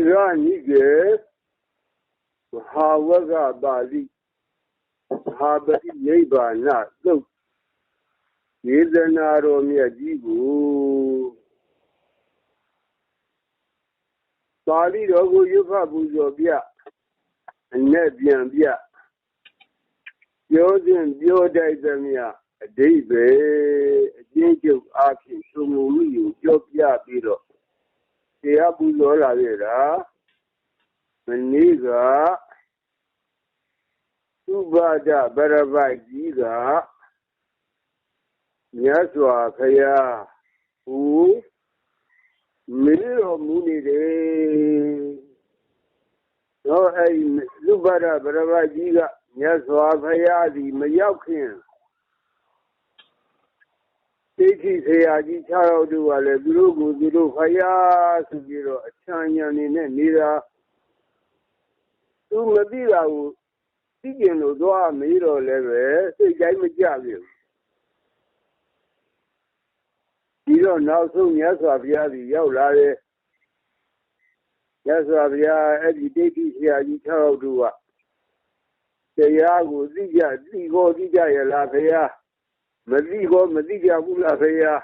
ဒီကနိကေမဟာဝကပါဠိမဟာပတိနိဗ္ဗာန်သုတ်ယေသနာတော်မြတ်ကြီးကိုပါဠိတော်ကိုရွတ်ဖတ်ပူဇော်ပြအနဲ့ပြန်ပြပြောစဉ်ပြောတိုက်သမျှအတိတ်ပဲအကျဉ်းချုပ်အားဖြင့်သုံးမှုကိုပြောပြပြီးတော့ တရားပူဇော်လာခဲ့တာမနေ့ကသုဘဒဗရပိုက်ကြီးကမြတ်စွာဘုရားဟူမေးတော်မူနေတယ်တော့အဲ့သုဘဒဗရပိုက်ကြီးကမြတ်စွာဘုရားဒီမရောက်ခင် သိခိဆရာကြီး6ယောက်တို့ကလည်းသူတို့ကိုသူတို့ဖယားဆိုပြီးတော့အချမ်းညာနေနဲ့နေတာသူမသိတာကိုသိကျင်လို့သွားမေးတော့လည်းပဲစိတ်တိုင်းမကြဘူးပြီးတော့နောက်ဆုံးမြတ်စွာဘုရားကြီးရောက်လာတယ်မြတ်စွာဘုရားအဲ့ဒီဒိဋ္ဌိဆရာကြီး6ယောက်တို့ကတရားကိုသိကြသိကိုသိကြရလားဘုရား မသိကောမသိကြဘူးလားဘုရား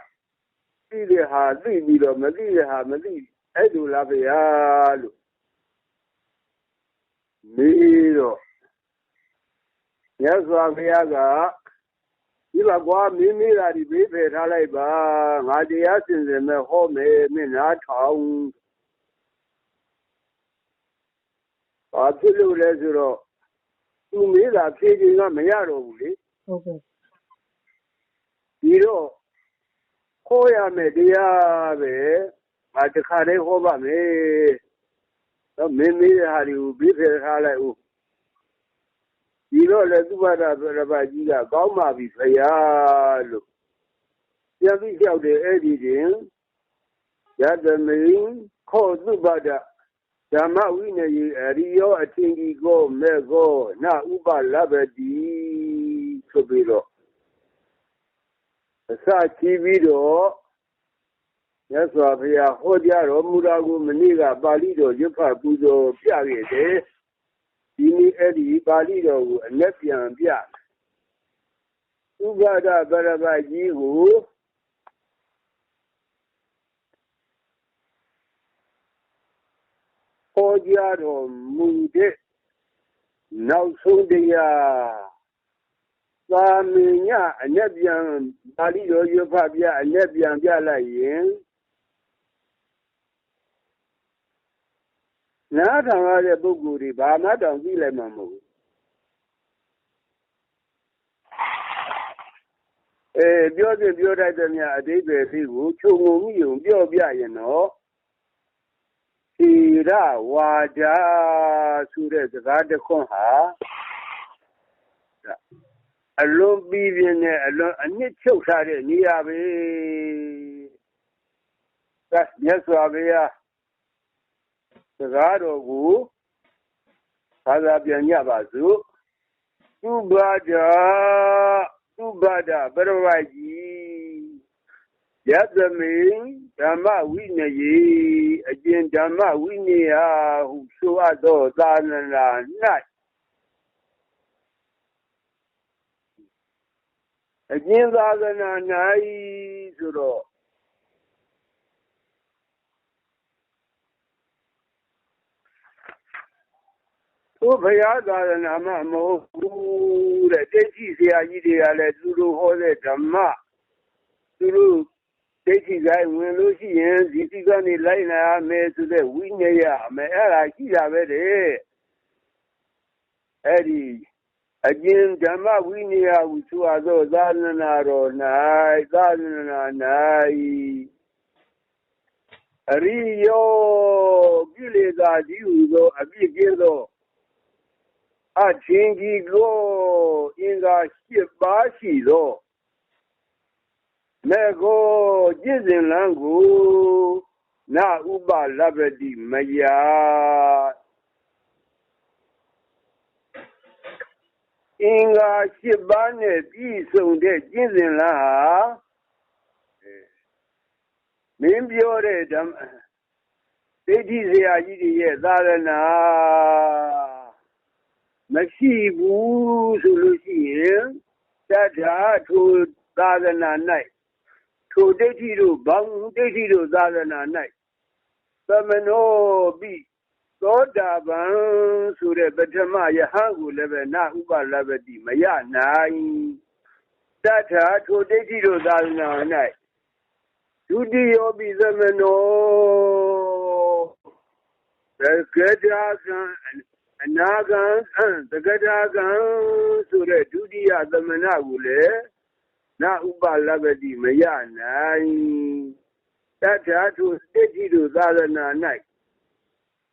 သိတဲ့ဟာသိပြီးတော့မသိတဲ့ဟာမသိအဲ့လိုလားဘုရားလို့မေးတော့မြတ်စွာဘုရားကဒီပါကွာမင်းမေးတာဒီဘေးဖယ်ထားလိုက်ပါငါတရားစင်စင်မဲ့ဟောမယ်မင်းနားထောင်ဘာဖြစ်လို့လဲဆိုတော့သူမေးတာဖြေခြင်းကမရတော့ဘူးလေဟုတ်ကဲ့ ဒီတော့ခေါ်ရမယ်တရားပဲငါတခါတည်းဟောပါမယ်တော့မင်းမေးတဲ့ဟာတွေကိုဘေးဖယ်ထားလိုက်ဦးဒီတော့လေသူဘာသာရပါကြီးကကောင်းပါပြီဖရာလို့ပြန်ပြီးလျှောက်တယ်အဲ့ဒီတင်ယတမိန်ခောသူဘာဒဓမ္မဝိနယေအရိယောအထင်ကြီးကိုမဲ့ကိုနဥပလဘတိဆိုပြီးတော့ အစချီးပြီးတော့မြတ်စွာဘုရားဟောကြားတော်မူတာကိုမနေ့ကပါဠိတော်ရွတ်ဖတ်ပူဇော်ပြခဲ့တယ်ဒီနေ့အဲ့ဒီပါဠိတော်ကိုအလက်ပြန်ပြဥပါဒဗရဘကြီးကိုဟောကြားတော်မူတဲ့နောက်ဆုံးတရား သာမင်ညအလက်ပြန်ပါဠိတော်ရွတ်ဖတ်ပြအလက်ပြန်ပြလိုက်ရင်နားထောင်ရတဲ့ပုဂ္ဂိုလ်တွေဘာမှတောင်သိလိုက်မှာမဟုတ်ဘူးအဲပြောစဉ်ပြောတတ်တဲ့မြအတိတ်ပဲဖြစ်ကိုခြုံငုံမှုယုံပြောပြရင်တော့သီရဝါဒဆိုတဲ့စကားတစ်ခွန်းဟာ အလွန်ပြီးပြင်းတဲ့အလွန်အနစ်ချုပ်ထားတဲ့နေရာပဲ။ဒါမြတ်စွာဘုရားစကားတော်ကိုဘာသာပြန်ကြပါစို့သူဘာဒသူဘာဒပရဝကြီးယသမိဓမ္မဝိနယေအကျင့်ဓမ္မဝိနည်းဟုဆိုအပ်သောသာသနာ၌ အကျင့်သာသနာ၌ဆိုတော့သူဘုရားသာသနာမှမဟုတ်ဘူးတဲ့တိတ်ကြီးဆရာကြီးတွေကလည်းသူတို့ဟောတဲ့ဓမ္မသူတို့တိတ်ကြီးတိုင်းဝင်လို့ရှိရင်ဒီတိကနေလိုက်လာမယ်ဆိုတဲ့ဝိနည်းရမယ်အဲ့ဒါရှိတာပဲတဲ့အဲ့ဒီ အကျဉ်ဓမ္မဝိနည်းဟုဆိုအပ်သောသာသနာတော်၌သာသနာ၌အရိယောကိလေသာကြီးဟူသောအပြစ်ကင်းသော အချင်းကြီးကိုအင်္ဂါ၈ပါးရှိသောမေကိုကြည်စဉ်လန်းကိုနာဥပလဗ္ဗတိမယာအင်္ဂါ၈ပါးနဲ့ပြည့်စုံတဲ့ကျင့်စဉ်လန်းဟာမင်းပြောတဲ့ဓမ္မဒိဋ္ဌိဆရာကြီးတွေရဲ့သာသနာမရှိဘူးဆိုလို့ရှိရင်တထာထိုသာသနာ၌ထိုဒိဋ္ဌိတို့ဘောင်ဒိဋ္ဌိတို့သာသနာ၌သမနောပိ သောတာပန်ဆိုတဲ့ပထမယဟန်ကိုလည်းပဲနာဥပလဘတိမရနိုင်တထာထိုဒိဋ္ဌိတို့သာသနာ၌ဒုတိယောပိသမနောသကတာကံအနာကံသကတာကံဆိုတဲ့ဒုတိယသမဏကိုလည်းနာဥပလဘတိမရနိုင်တထာထိုဒိဋ္ဌိတို့သာသနာ၌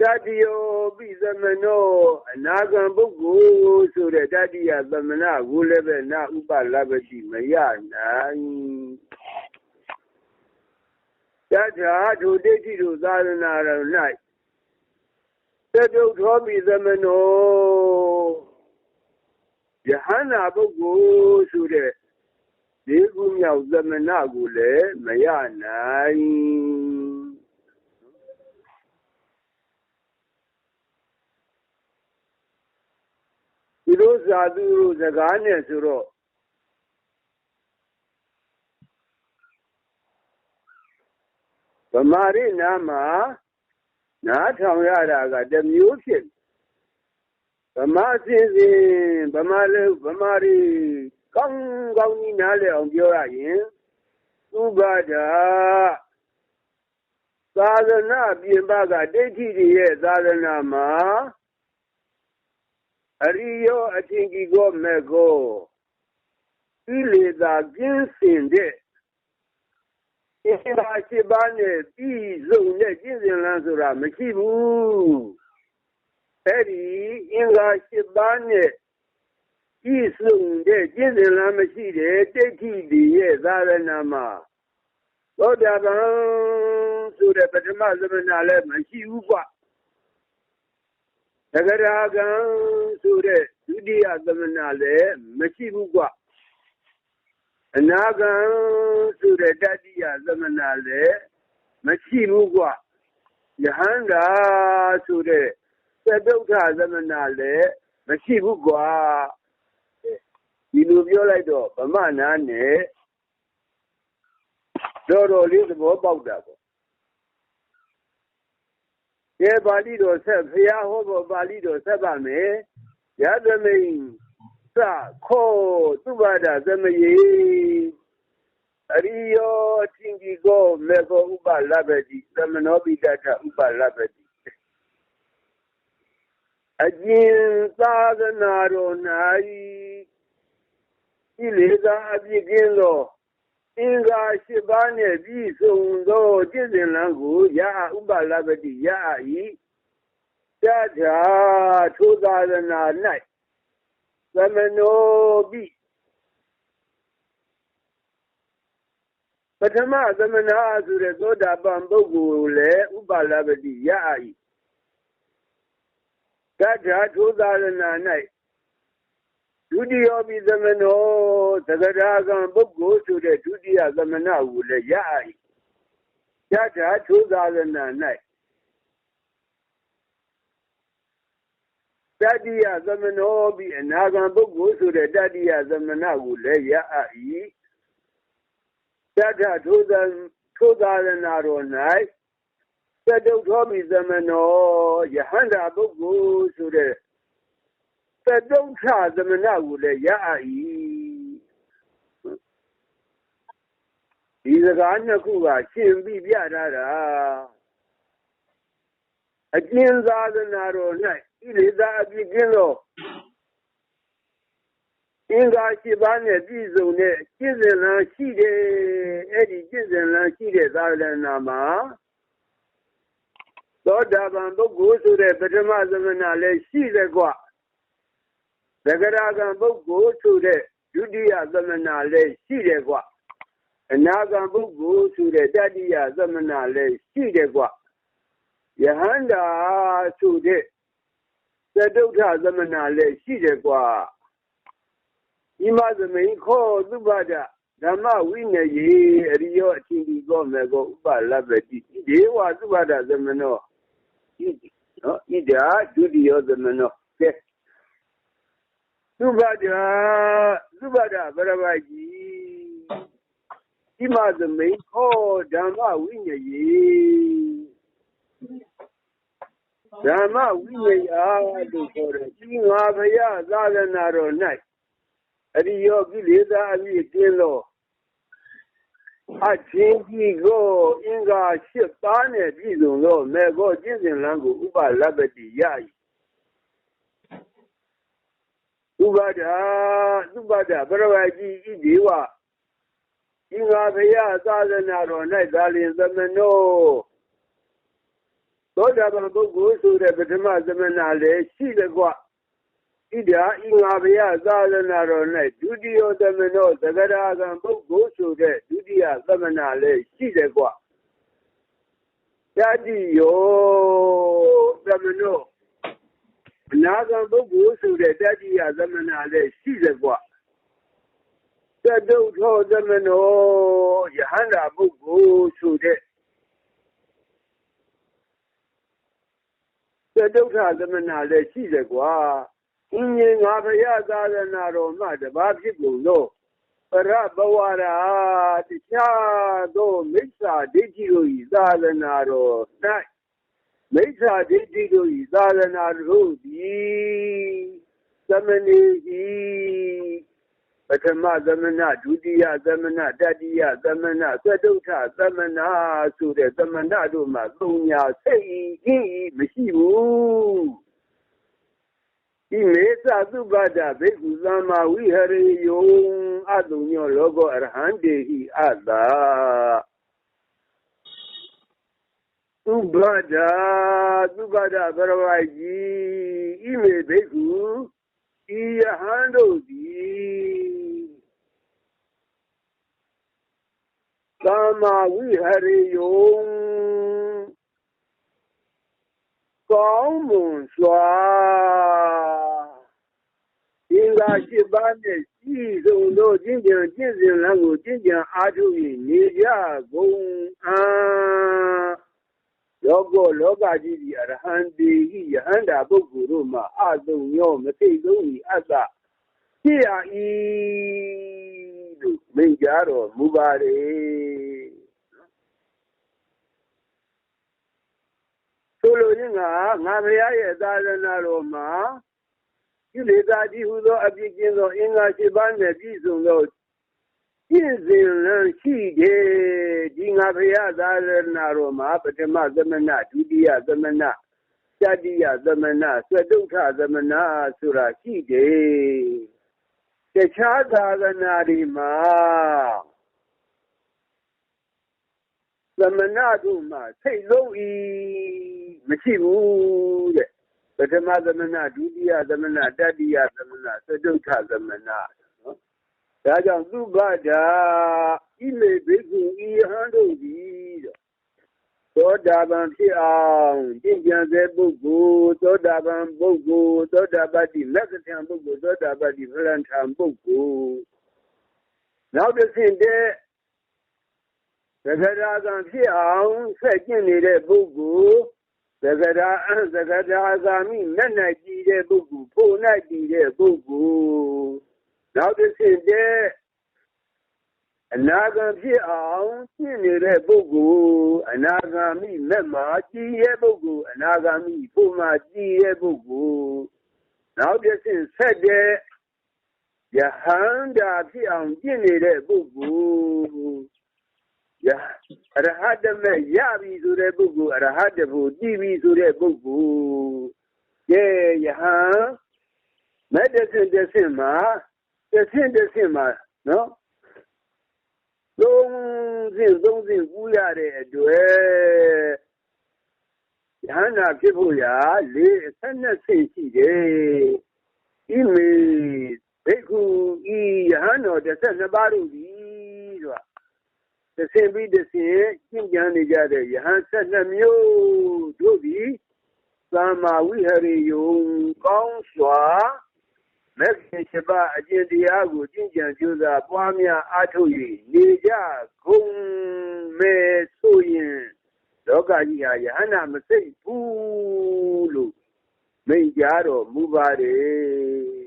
တတိယောပိသမနောအနာဂံပုဂ္ဂိုလ်ဆိုတဲ့တတိယသမဏကိုလည်းပဲနာဥပလဘတိမရနိုင်တထာဒုဒိဋ္ဌိတို့သာသနာတော်၌တတုထောပိသမနောယဟန္တာပုဂ္ဂိုလ်ဆိုတဲ့ဒီခုမြောက်သမဏကိုလည်းမရနိုင် သူတို့ဇာသူတို့စကားနဲ့ဆိုတော့ဗမာရိနာမှာနားထောင်ရတာကတမျိုးဖြစ်ဗမာစင်စင်ဗမာလေဗမာရီကောင်းကောင်းကြီးနားလည်အောင်ပြောရရင်ဥပါဒာသာသနာပြင်ပကဒိဋ္ဌိတွေရဲ့သာသနာမှာအ ရိယောအချင်းကြီးကိုမဲ့ကိုဤလေသာကျင်းစင်တဲ့အင်္ဂါရှိပါးနဲ့ပြီးစုံတဲ့ကျင့်စဉ်လန်းဆိုတာမရှိဘူးအဲ့ဒီအင်္ဂါရှိပါးနဲ့ပြီးစုံတဲ့ကျင့်စဉ်လန်းမရှိတဲ့တိဋ္ဌိဒီရဲ့သာရဏမှာသောတာပန်ဆိုတဲ့ပထမသမဏလည်းမရှိဘူးကွာသဂရာကံဆို တဲ့ဒုတိယသမဏလည်းမရှိဘူးကွာအနာဂံဆိုတဲ့တတိယသမဏလည်းမရှိဘူးကွာယဟန္တာဆိုတဲ့သတုဋ္ဌသမဏလည်းမရှိဘူးကွာဒီလိုပြောလိုက်တော့ဗမနာနဲ့တော်တော်လေးသဘောပေါက်တာပေါ့ကဲပါဠိတော်ဆက်ဖရာဟောဖို့ပါဠိတော်ဆက်ပါမယ် ရသမိန်သခောသုဘဒသမယေအရိယောသင်္ကြီးကိုမေကောဥပလဘတိသမနောပိတထဥပလဘတိအကျဉ်သာသနာတော်၌ဤလေ သာအပြည့်ကင်းသောအင်္ဂါ၈ပါးနှင့်ပြည့်စုံသောကျင့်စဉ်လမ်းကိုရဥပလဘတိရ၏တထာထိုသာသနာ၌သမနောပိပထမသမနာဆိုတဲ့သောတာပန်ပုဂ္ဂိုလ်လည်းဥပါလပတိရ၏တထာထိုသာသနာ၌ဒုတိယပိသမနောသကရာကံပုဂ္ဂိုလ်ဆိုတဲ့ဒုတိယသမနာကိုလည်းရ၏တထာထိုသာသနာ၌ တတိယသမနောပိအနာဂံပုဂ္ဂိုလ်ဆိုတဲ့တတိယသမဏကိုလည်းရ၏တတထိုသထိုသာရဏတော်၌သတုထောပိသမနောယဟန္တာပုဂ္ဂိုလ်ဆိုတဲ့သတုထသမဏကိုလည်းရ၏ဒီစကားနှစ်ခုကရှင်ပြီးပြထားတာအကျဉ်းသာသနာတော်၌ ဣလေသာအပြစ်ကင်းသောအင်္ဂါရှိပါးနဲ့ပြည့်စုံတဲ့ကျင့်စဉ်လမ်းရှိတယ်အဲ့ဒီကျင့်စဉ်လမ်းရှိတဲ့သာသနာမှာသောတာပန်ပုဂ္ဂိုလ်ဆိုတဲ့ပထမသမဏလည်းရှိတယ်ကွသဂရကံပုဂ္ဂိုလ်ဆိုတဲ့ဒုတိယသမဏလည်းရှိတယ်ကွအနာဂံပုဂ္ဂိုလ်ဆိုတဲ့တတိယသမဏလည်းရှိတယ်ကွယဟန္တာဆိုတဲ့ သတုထသမဏလည်းရှိတယ်ကွာဣမသမိန်ခောသုဘဒဓမ္မဝိနယေအရိယောအချင်းဒီကောမေကောဥပလပတိဒေဝသုဘဒသမနောနော်ဣဒာဒုတိယသမနောကဲသုဘဒသုဘဒဗရဝကြီးဒီမသမိန်ခောဓမ္မဝိညာယေ ဓမ္မဝိညာယလို့ခေါ်တယ်ဒီငါဘုရားသာသနာတော်၌အရိယောကိလေသာအပြည့်ကင်းသောအချင်းကြီးကိုအင်္ဂါ၈ပါးနဲ့ပြည့်စုံသောမေဃောကျင့်စဉ်လန်းကိုဥပလပ္ပတိရ၏ဥပဒါဥပဒါပရဝကြီးဤဒီဝအင်္ဂါဘုရားသာသနာတော်၌သာလင်သမနော သောတာပန်ပုဂ္ဂိုလ်ဆိုတဲ့ပထမသမဏလည်းရှိတယ်ကွဣဒာဤငါဘုရားသာသနာတော်၌ဒုတိယသမနောသဂရာကံပုဂ္ဂိုလ်ဆိုတဲ့ဒုတိယသမဏလည်းရှိတယ်ကွတတိယောသမနောအနာဂံပုဂ္ဂိုလ်ဆိုတဲ့တတိယသမဏလည်းရှိတယ်ကွတတုထောသမနောယဟန္တာပုဂ္ဂိုလ်ဆိုတဲ့ သဒုက္ခသမဏလည်းရှိတယ်ကွာအင်းကြီးငါဘုရားသာသနာတော်မှတပါးဖြစ်ကုန်သောပရဘဝရာတရားသောမိစ္ဆာဒိဋ္ဌိတို့ဤသာသနာတော်၌မိစ္ဆာဒိဋ္ဌိတို့ဤသာသနာတို့သည်သမဏေဤ ပထမသမဏဒုတိယသမဏတတိယသမဏသတုထသမဏဆိုတဲ့သမဏတို့မှာသုံးညာစိတ်ဤမရှိဘူးဒီမေသသုဘဒဘိက္ခုသမ္မာဝိဟရေယုံအတုညောလောကောအရဟံတေဟိအတ္တာသုဘဒသုဘဒဘရဝကြီးဤမေဘိက္ခုဤယဟန်တို့သည် သမ္မာဝိဟရိယုံကောင်းမွန်စွာအင်္ဂါရှိပါးနဲ့ရှိဆုံးသောကျင့်ကြံကျင့်စဉ်လမ်းကိုကျင့်ကြံအားထုတ်၍နေကြကုန်အာလောကလောကကြီးဒီအရဟံတေဟိယဟန္တာပုဂ္ဂိုလ်တို့မှာအတုံညောမသိဆုံးဤအတ္တဖြစ်ရ၏ လို့မိန့်ကြားတော်မူပါတယ်ဆိုလိုရင်းကငါဘုရားရဲ့သာသနာတော်မှာကိလေသာကြီးဟူသောအပြစ်ကျင်းသောအင်္ဂါ၈ပါးနဲ့ပြည့်စုံသောပြည့်စုံလန်းရှိတယ်ဒီငါဘုရားသာသနာတော်မှာပထမသမဏဒုတိယသမဏတတိယသမဏသတုထသမဏဆိုတာရှိတယ် တခြားသာသနာတွေမှာသမဏတို့မှာစိတ်လုံးဤမရှိဘူးတဲ့ပထမသမဏဒုတိယသမဏတတိယသမဏသတုထသမဏနော်ဒါကြောင့်သူဘဒာဣမေဘိက္ခုဤဟန်တို့သည်တဲ့ သောတာပန်ဖြစ်အောင်ကျင့်ကြံတဲ့ပုဂ္ဂိုလ်သောတာပန်ပုဂ္ဂိုလ်သောတာပတ္တိလက္ခဏာပုဂ္ဂိုလ်သောတာပတ္တိဖလန်ထံပုဂ္ဂိုလ်နောက်တစ်ဆင့်တည်းသက္ကရာကံဖြစ်အောင်ဆက်ကျင့်နေတဲ့ပုဂ္ဂိုလ်သက္ကရာအသက္ကရာဂာမိနဲ့နဲ့ကြည်တဲ့ပုဂ္ဂိုလ်ဖို့နဲ့ကြည်တဲ့ပုဂ္ဂိုလ်နောက်တစ်ဆင့်တည်း အနာဂံဖြစ်အောင်ရှင်းနေတဲ့ပုဂ္ဂိုလ်အနာဂါမိလက်မှာကြည်ရဲ့ပုဂ္ဂိုလ်အနာဂါမိပုံမှာကြည်ရဲ့ပုဂ္ဂိုလ်နောက်တစ်ဆင့်ဆက်တဲ့ယဟန္တာဖြစ်အောင်ကျင့်နေတဲ့ပုဂ္ဂိုလ်ယအရဟတမေရပြီဆိုတဲ့ပုဂ္ဂိုလ်အရဟတဖို့တည်ပြီဆိုတဲ့ပုဂ္ဂိုလ်ကဲယဟန်မဲ့တစ်ဆင့်တစ်ဆင့်မှာတစ်ဆင့်တစ်ဆင့်မှာနော် သုံးစဉ်သုံးစဉ်ကူးရတဲ့အတွက်ယဟန္တာဖြစ်ဖို့ရာလေးဆက်နှစ်ဆင့်ရှိတယ်။ဤမေဘိက္ခုဤယဟန်တော်12ပါးတို့သည်ဆိုတာတစ်ဆင့်ပြီးတစ်ဆင့်ကျင့်ကြံနေကြတဲ့ယဟန်12မျိုးတို့သည်သမ္မာဝိဟရိယုံကောင်းစွာ မက်ခင်ရှိပါအကျင့်တရားကိုကျင့်ကြံကြိုးစားပွားများအားထုတ်၍နေကြကုန်မယ်ဆိုရင်လောကကြီးဟာယဟန္တာမစိတ်ဘူးလို့မိန့်ကြားတော်မူပါတယ်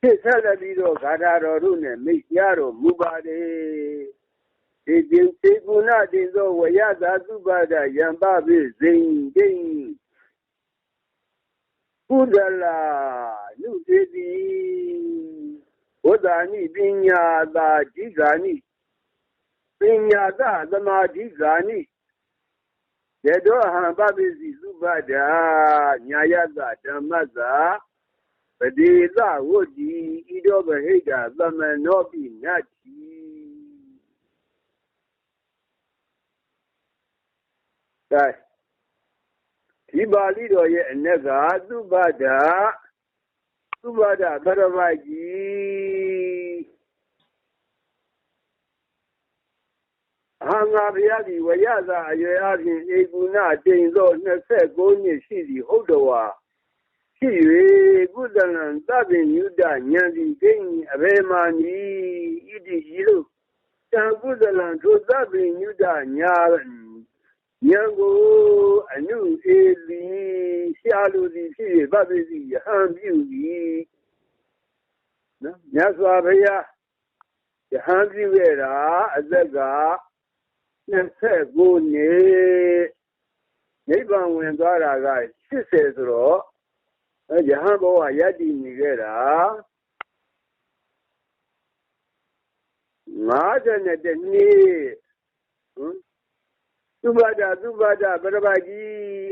ဖြစ်ဆက်လက်ပြီးတော့ဂါထာတော်တို့နဲ့မိတ်ကြားတော်မူပါတယ်ဒီတင်စေကုဏတင်သောဝရသာသုပါဒယံပပိဇိန်ဒိန်ကုဒလာနုတေ တိဝဒာနိပညာသာဓိဂာနိပညာသာသမာဓိဂာနိယတောဟံပပိစီသုပဒာ ဒါဒီပါဠိတော်ရဲ့အ ਨੇ ကသုဘဒသုဘဒဘရမကြီးအဟံငါဘုရားဒီဝရသာအရွယ်အပြင်ဧကုဏတိန်သော29နှစ်ရှိသည်ဟုတ်တော်ဝါဖြစ်၍ကုသလံသဗ္ဗညုတဉာဏ်ဒီကိဉ္အဘေမာနီဣတိဤလို့တံကုသလံထိုသဗ္ဗညုတညာ ဉာဏ်ကိုအနုအေလီရှာလူသည်ဖြစ်၍ဗဗ္ဗစီယဟံပြု၏နော်မြတ်စွာဘုရားယဟံပြုခဲ့တာအသက်က29နှစ်နိဗ္ဗာန်ဝင်သွားတာက80ဆိုတော့အဲယဟန်ဘဝယက်တည်နေခဲ့တာ50နဲ့တနေ့ဟမ် သုဘဒသုဘဒပရပကြီး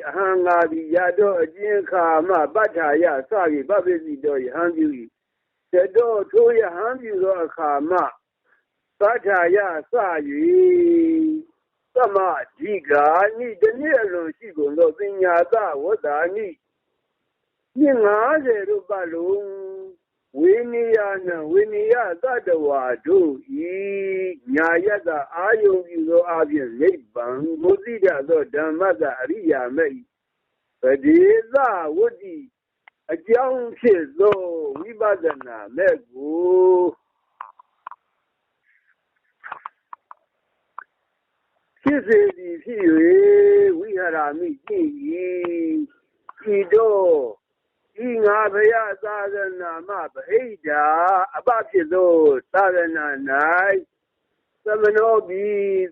အဟံငါသည်ရတော့အကျဉ်ခါမှပဋ္ဌာယစပြီပပိစီတော်ယဟန်ပြု၏တတော်ထိုယဟန်ပြုသောအခါမှပဋ္ဌာယစ၍သမဓိကာနိတနည်းအလိုရှိကုန်သောပညာသဝတ္တာနိနှစ်90တို့ပတ်လုံး ဝိနည်းယနဝိနည်းယသတ္တဝါတို့ဤညာယတအာယုံပြုသောအပြင်နိဗ္ဗာန်ကိုသိတတ်သောဓမ္မကအရိယာမေပတိသဝတ္တိအကြောင်းဖြစ်သောဝိပဿနာမဲ့ကိုဖြစ်စေသည်ဖြစ်၍ဝိဟာရမိကြည့်၏ဤတော့ဤငါဘုရားသာသနာမှဗဟိတာ အပဖြစ်သောသာသနာ၌သမနောဘီ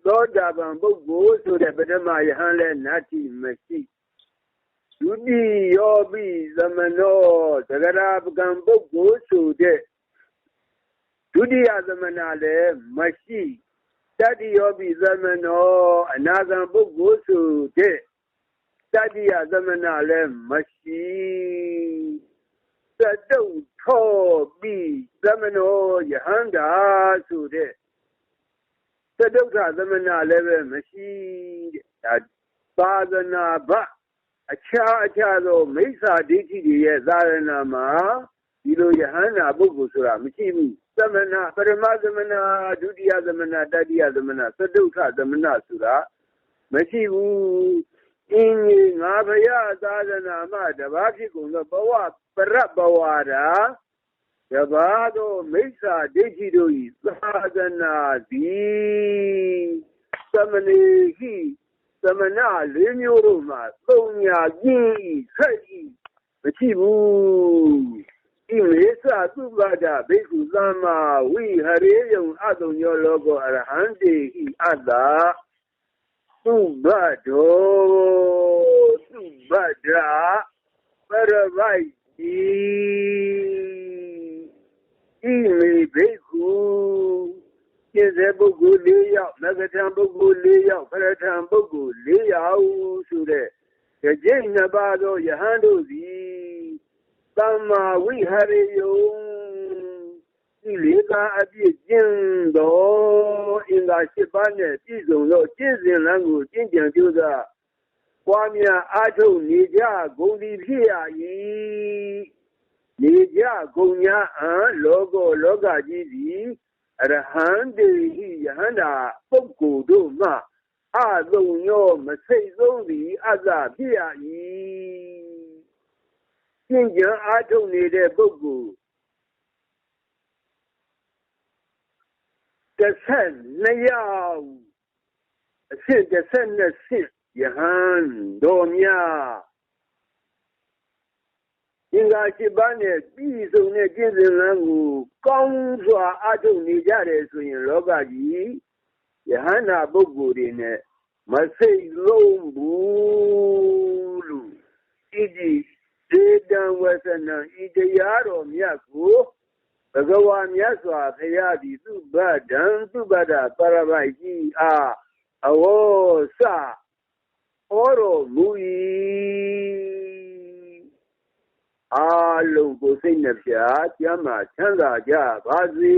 သောတာပန်ပုဂ္ဂိုလ်ဆိုတဲ့ပထမယဟန်လည်းနတ္တိမရှိဒုတိယောဘိသမနောသဂရာပကံပုဂ္ဂိုလ်ဆိုတဲ့ဒုတိယသမနာလည်းမရှိ တတိယောဘိသမနောအနာဂံပုဂ္ဂိုလ်ဆိုတဲ့တတိယသမဏလည်းမရှိသတုံထောပြီးသမနောယဟန္တာဆိုတဲ့သတုထသမဏလည်းပဲမရှိတဲ့ဒါသာသနာဘအခြားအခြားသောမိစ္ဆာဒိဋ္ဌိတွေရဲ့သာရဏမှာဒီလိုယဟန္တာပုဂ္ဂိုလ်ဆိုတာမရှိဘူးသမဏပရမသမဏဒုတိယသမဏတတိယသမဏသတုထသမဏဆိုတာမရှိဘူး အင်းကြီးငါဘုရားသာသနာမှတပါးဖြစ်ကုန်သောဘဝပရဘဝရာတပါးသောမိစ္ဆာဒိဋ္ဌိတို့၏သာသနာသည်သမဏေဟိသမဏလေးမျိုးတို့မှာသုံးညာကျင်းဤဆက်ဤမရှိဘူးဤမေသသုဘဒဘိက္ခုသမ္မာဝိဟရေယံအတုံညောလောကောအရဟံတေဟိအတ္တ သုဘဒောသုဘဒရာပရဝိုက်တိဤမေဘိက္ခုကျင့်စေပုဂ္ဂိုလ်၄ယောက်မ ဂ္ဂထံပုဂ္ဂိုလ်၄ယောက်ပရထံပုဂ္ဂိုလ်၄ယောက်ဆိုတဲ့ကြိတ်နှစ်ပါးသောယဟန်တို့သည်သမ္မာဝိဟရိယုံဒီလေးကအပြည့်ကျင့်တော်အင်္ဂါ၈ပါးနဲ့ပြည့်စုံသောကျင့်စဉ်လမ်းကိုကျင့်ကြံကြိုးစားပွားများအားထုတ်နေကြဂုံဒီဖြစ်ရ၏နေကြဂုံညာအံလောကလောကကြီးသည်အရဟံတေဟိယဟန္တာပုဂ္ဂိုလ်တို့မှအသုံးရောမစိတ်ဆုံးသည်အသဖြစ်ရ၏ကျင့်ကြံအားထုတ်နေတဲ့ပုဂ္ဂိုလ် 12ယောက်တအဆင့်တစ်ဆက်နှစ်ဆင့်ယဟန်တော်များအင်္ဂါရှိပါးနဲ့ပြည်စုံတဲ့ကျင့်စဉ်လမ်းကိုကောင်းစွာအထုတ်နေကြတယ်ဆိုရင်လောကကြီးယဟန္တာပုဂ္ဂိုလ်တွေနဲ့မစိတ်လုံးဘူးလို့ဣတိဒေတံဝဆနံဤတရားတော်မြတ်ကို ဘဂဝါမြတ်စွာဘုရားသည်သူဗဒ္ဒံသူဗဒ္ဒပရပိုက်ကြီးအားအဝေါစဩတော်မူ၏အာလုံးကိုစိတ်နှပြကျမ်းမာချမ်းသာကြပါစေ